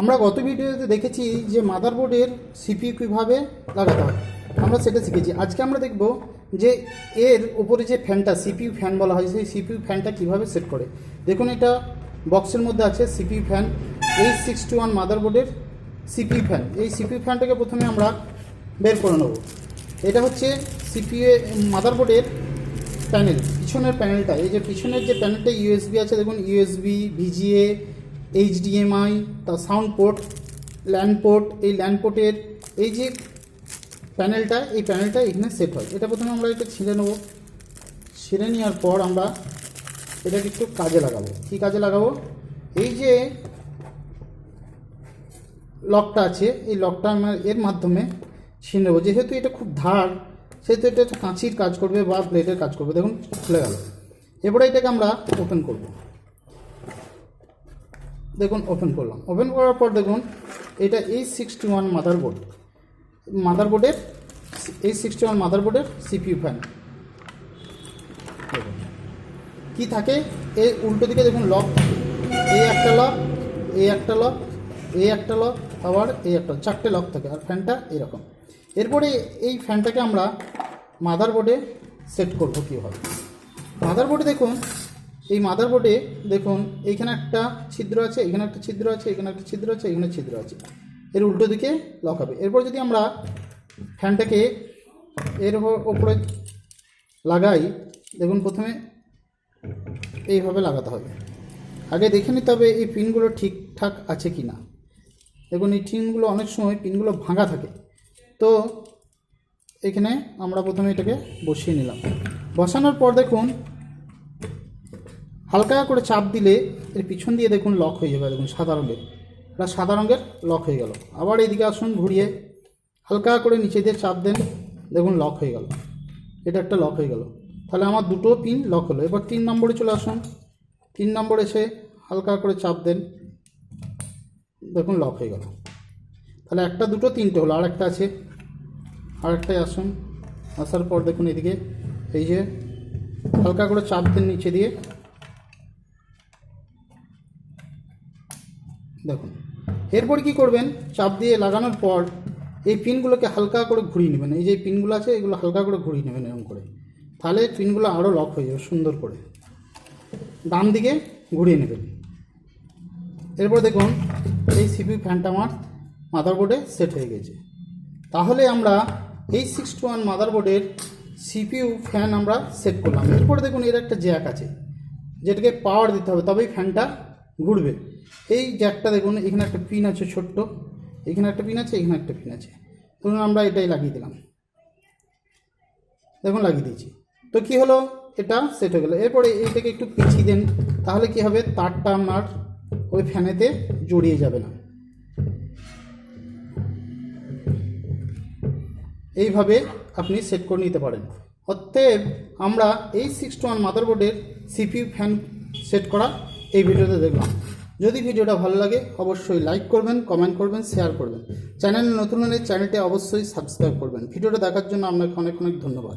আমরা গত ভিডিওতে দেখেছি যে মাদারবোর্ডের সিপিইউ কীভাবে লাগাতে হয়। আমরা সেটা শিখেছি। আজকে আমরা দেখব যে এর উপরে যে ফ্যানটা সিপিইউ ফ্যান বলা হয়, সেই সিপিইউ ফ্যানটা কীভাবে সেট করে। দেখুন এটা বক্সের মধ্যে আছে সিপিইউ ফ্যান এই সিক্স টু ওয়ান মাদারবোর্ডের সিপিইউ ফ্যান। এই সিপিইউ ফ্যানটাকে প্রথমে আমরা বের করে নেব। এটা হচ্ছে সিপিইউ মাদারবোর্ডের প্যানেল, পিছনের প্যানেলটা। এই যে পিছনের যে প্যানেলটা ইউএসবি আছে, দেখুন ইউএসবি ভিজিএ এইচডিএমআই তার সাউন্ড পোর্ট ল্যান্ড পোর্ট এই ল্যান্ড পোর্টের এই যে প্যানেলটা এই প্যানেলটা এখানে সেট হয়। এটা প্রথমে আমরা এটা ছিঁড়ে নেব। ছিঁড়ে নেওয়ার পর আমরা এটাকে একটু কাজে লাগাবো। কী কাজে লাগাবো? এই যে লকটা আছে, এই লকটা আমরা এর মাধ্যমে ছিঁড়ে নেব। যেহেতু এটা খুব ধার, সেহেতু এটা কাঁচির কাজ করবে বা ব্লেডের কাজ করবে। দেখুন, খুলে গেল। এবারে এটাকে আমরা ওপেন করব। দেখুন ওপেন করলাম। ওপেন করার পর দেখুন, এটা এই সিক্সটি ওয়ান মাদারবোর্ড মাদারবোর্ডের এই সিক্সটি ওয়ান মাদারবোর্ডের সিপিইউ ফ্যান দেখুন, কি থাকে? এই উল্টো দিকে দেখুন লক এই একটা লক এই একটা লক এই একটা লক আবার এই একটা চারটে লক থাকে, আর ফ্যানটা এরকম। এরপরে এই ফ্যানটাকে আমরা মাদারবোর্ডে সেট করব কীভাবে? মাদারবোর্ডে দেখুন এই মাদারবোর্ডে দেখুন, এইখানে একটা ছিদ্র আছে এখানে একটা ছিদ্র আছে এখানে একটা ছিদ্র আছে এখানে ছিদ্র আছে। এর উল্টো দিকে লক হবে। এরপর যদি আমরা ফ্যানটাকে এর ওপরে লাগাই, দেখুন প্রথমে এইভাবে লাগাতে হবে। আগে দেখে নিতে হবে এই পিনগুলো ঠিকঠাক আছে কি না দেখুন, এই পিনগুলো অনেক সময় পিনগুলো ভাঙা থাকে। তো এখানে আমরা প্রথমে এটাকে বসিয়ে নিলাম। বসানোর পর দেখুন হালকা করে চাপ দিলে এর পিছন দিয়ে দেখুন লক হয়ে যাবে, দেখুন সাদা রঙের। এটা সাদা রঙের লক হয়ে গেল। আবার এদিকে আসুন ঘুরিয়ে, হালকা করে নিচে দিয়ে চাপ দেন, দেখুন লক হয়ে গেল। এটা একটা লক হয়ে গেল। তাহলে আমার দুটো পিন লক হলো। এবার তিন নম্বরে চলে আসুন। তিন নম্বরে এসে হালকা করে চাপ দেন, দেখুন লক হয়ে গেল। তাহলে একটা দুটো তিনটে হলো আর একটা আছে। আর একটাই আসুন। আসার পর দেখুন এদিকে, এই যে হালকা করে চাপ দেন নিচে দিয়ে। দেখুন। এরপর কি করবেন? চাপ দিয়ে লাগানোর পর এই পিনগুলোকে হালকা করে ঘুরিয়ে নেবেন। এই যে পিনগুলো আছে, এগুলো হালকা করে ঘুরিয়ে নেবেন এরকম করে। তাহলে পিনগুলো আরও লক হয়ে যাবে সুন্দর করে। ডান দিকে ঘুরিয়ে নেবেন। এরপর দেখুন, এই সিপি ফ্যানটা আমার মাদারবোর্ডে সেট হয়ে গেছে। তাহলে আমরা এই সিক্স টু ওয়ান মাদারবোর্ডের সিপিইউ ফ্যান আমরা সেট করলাম। এরপরে দেখুন, এর একটা জ্যাক আছে। যেটাকে পাওয়ার দিতে হবে, তবেই ফ্যানটা ঘুরবে। এই জ্যাকটা দেখুন, এখানে একটা পিন আছে ছোট্ট। এখানে একটা পিন আছে, এখানে একটা পিন আছে। ধরুন আমরা এটাই লাগিয়ে দিলাম। দেখুন, লাগিয়ে দিয়েছি। তো কি হলো? এটা সেট হয়ে গেলো। এরপরে এটাকে একটু পিছিয়ে দেন, তাহলে কি হবে? তারটা আপনার ওই ফ্যানেতে জড়িয়ে যাবে না। এইভাবে আপনি সেট করে নিতে পারেন। অতএব আমরা এই সিক্স টু ওয়ান মাদারবোর্ডের সিপিইউ ফ্যান সেট করা এই ভিডিওতে দেখলাম। যদি ভিডিওটা ভালো লাগে, অবশ্যই লাইক করবেন কমেন্ট করবেন শেয়ার করবেন। চ্যানেল নতুন হলে চ্যানেলটি অবশ্যই সাবস্ক্রাইব করবেন। ভিডিওটা দেখার জন্য আপনাকে অনেক অনেক ধন্যবাদ।